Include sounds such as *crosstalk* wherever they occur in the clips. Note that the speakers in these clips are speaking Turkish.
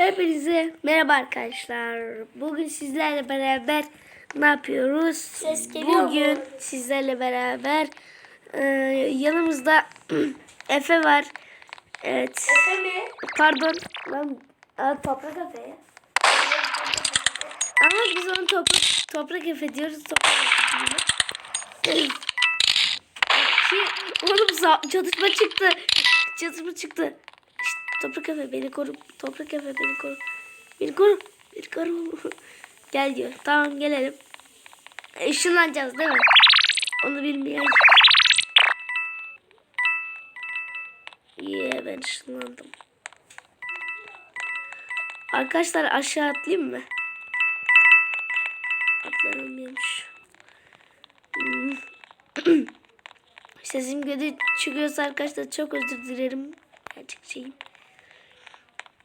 Hepinize merhaba arkadaşlar. Bugün sizlerle beraber ne yapıyoruz? Ses geliyor Bugün mu? sizlerle beraber e, yanımızda *clears throat* Efe var. Evet. Efe mi? Pardon. Lan Aa, toprak Efe ya. Ama biz onu toprak, toprak Efe diyoruz. Toprak Efe diyoruz. Ki, *clears throat* oğlum çatışma çıktı. Çatışma çıktı. Toprak Efe beni koru. Toprak Efe beni koru. Beni koru. Beni koru. *laughs* Gel diyor. Tamam gelelim. E, ışınlanacağız değil mi? Onu bilmeyen. Yeah ben ışınlandım. Arkadaşlar aşağı atlayayım mı? Atlanamıyormuş. Hmm. *clears throat* Sesim kötü çıkıyorsa arkadaşlar çok özür dilerim. Gerçekçiyim.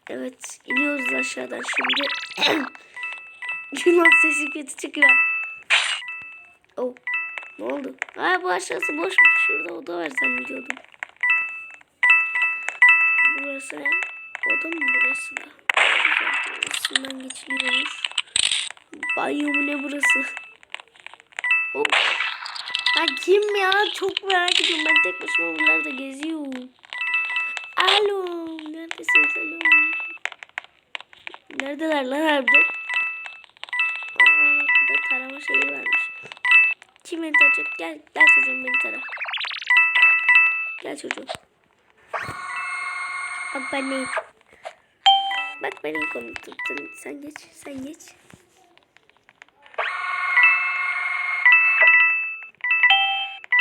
Evet iniyoruz aşağıdan şimdi. *clears throat* Yunan sesi kötü çıkıyor. Oh. Ne oldu? Ay bu aşağısı boşmuş. Şurada oda var zannediyordum. Burası ne? Oda mı burası da? Burasından geçiliyormuş. Banyo mu ne burası? Oh. Ha kim ya? Çok merak ediyorum. Ben tek başıma buralarda geziyorum. Neredeler lan harbiden? Aa bak burada tarama şeyi varmış. Kim beni tarayacak? Gel, gel çocuğum beni tara. Gel çocuğum. Bak ben neyim? Bak benim konu tuttun. Sen geç, sen geç.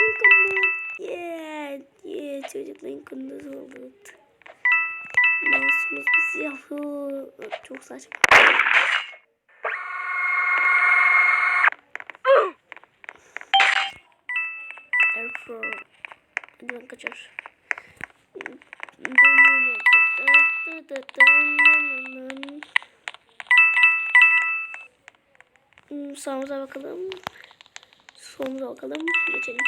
İnkundu. Yeah, yeah. Çocukla inkundu oldu. Mouse'umuz bir siyahı. Çok saçma. Erfor. Hadi ben kaçar. Sağımıza bakalım. Solumuza bakalım. Geçelim.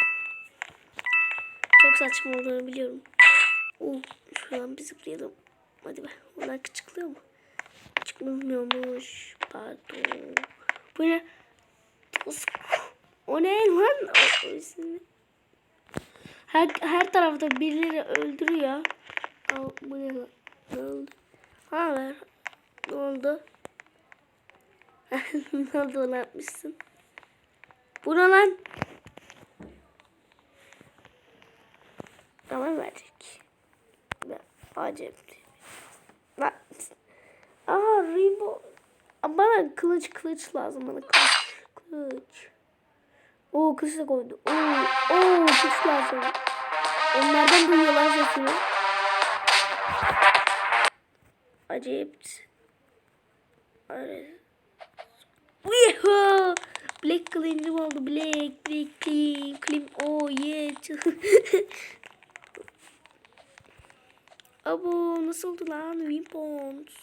Çok saçma olduğunu biliyorum. Uh, şuradan bir zıplayalım. Hadi be. Onlar çıkılıyor mu? Çıkmıyormuş. Pardon. Bu ne? O ne lan? O, o. Her, her tarafta birileri öldürüyor. Al, bu ne lan? Ne oldu? Ha ver. Ne oldu? *laughs* ne oldu ne yapmışsın? Bu ne lan? Tamam verecek. Ben acayip. Rainbow. Bana kılıç kılıç lazım bana kılıç. Kılıç. Oo kılıç da koydu. Oo, oo kılıç lazım. Onlardan duyuyorlar sesini. Acayip. Öyle. Yuhu! Black Clean'im oldu. Black, Black Clean, Clean. Oh yeah. *laughs* Abo nasıl oldu lan? Wimpons.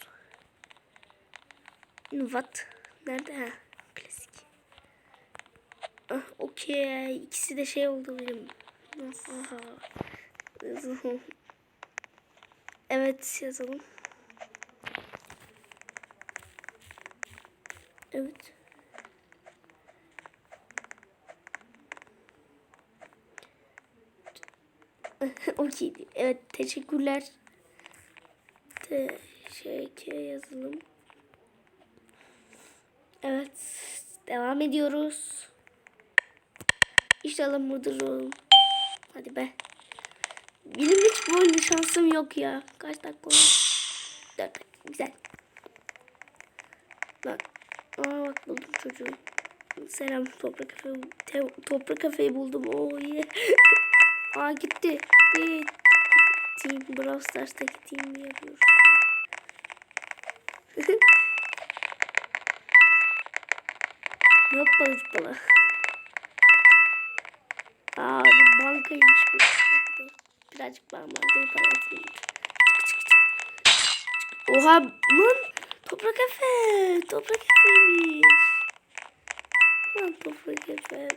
What? Nerede? Ha, klasik. Ah, okey. İkisi de şey oldu benim. Aha. Evet yazalım. Evet. *laughs* Okey. Evet teşekkürler. Teşekkür yazalım. Evet. Devam ediyoruz. İnşallah mıdır oğlum. Hadi be. Benim hiç bu oyunda şansım yok ya. Kaç dakika olmuş? 4 dakika. Güzel. Bak. Aa bak buldum çocuğu. Selam toprak kafe. Toprak kafeyi buldum. Oo yeah. *laughs* Aa gitti. Gitti. Team Brawl Stars'taki team yapıyoruz. *laughs* Balık balık. Aa bankaymış bu. Birazcık ben bankayı para etmeyeyim. Oha lan toprak efe. Toprak efeymiş. Lan toprak efe.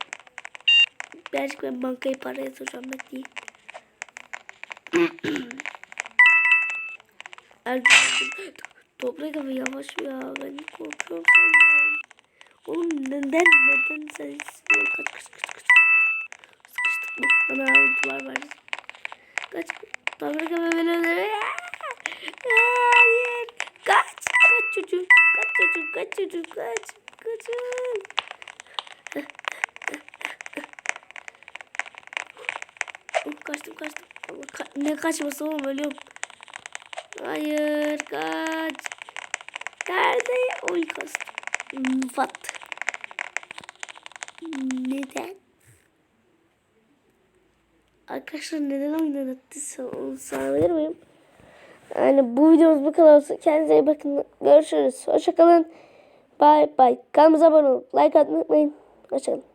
Birazcık ben bankayı para yatıracağım bekleyin. Erdoğan. Toprak abi yavaş ya. Ben korkuyorum senden. Oğlum neden neden sen kaç kaç kaç kaç. Sıkıştık mı? Ana duvar var. Kaç. Toprak abi beni öldürüyor. Hayır. Kaç. Kaç çocuğum. Kaç çocuğum. Kaç çocuğum. Kaç. Kaçın. Kaçtım kaçtım. Allah ka- ne kaçması oğlum ölüyorum. Hayır kaç. Nerede? Oy kastım. Vat. Neden? Arkadaşlar neden oynattıysa onu sorabilir miyim? Yani bu videomuz bu kadar olsun. Kendinize iyi bakın. Görüşürüz. Hoşçakalın. Bye bye. Kanalımıza abone olun. Like atmayı unutmayın. Hoşçakalın.